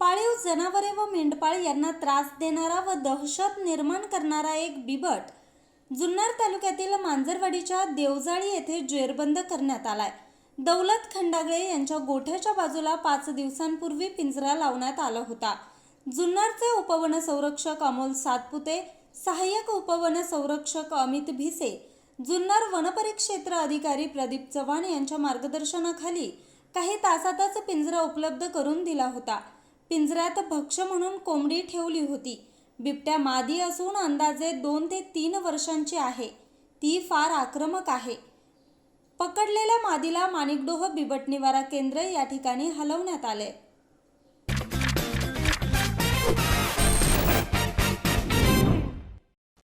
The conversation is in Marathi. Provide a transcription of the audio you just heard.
पाळीव जनावरे व मेंढपाळ यांना त्रास देणारा व दहशत निर्माण करणारा एक बिबट जुन्नर तालुक्यातील मांजरवाडीच्या देवजाळी येथे जेरबंद करण्यात आलाय. दौलत खंडागळे यांच्या गोठ्याच्या बाजूला पाच दिवसांपूर्वी पिंजरा लावण्यात आला होता. जुन्नरचे उपवन संरक्षक अमोल सातपुते सहाय्यक उपवन संरक्षक अमित भिसे जुन्नर वनपरिक्षेत्र अधिकारी प्रदीप चव्हाण यांच्या मार्गदर्शनाखाली काही तासातच पिंजरा उपलब्ध करून दिला होता. पिंजऱ्यात भक्ष म्हणून कोंबडी ठेवली होती. बिबट्या मादी असून अंदाजे दोन ते तीन वर्षांची आहे. ती फार आक्रमक आहे. पकडलेल्या मादीला माणिकडोह बिबट निवारा केंद्र या ठिकाणी हलवण्यात आले.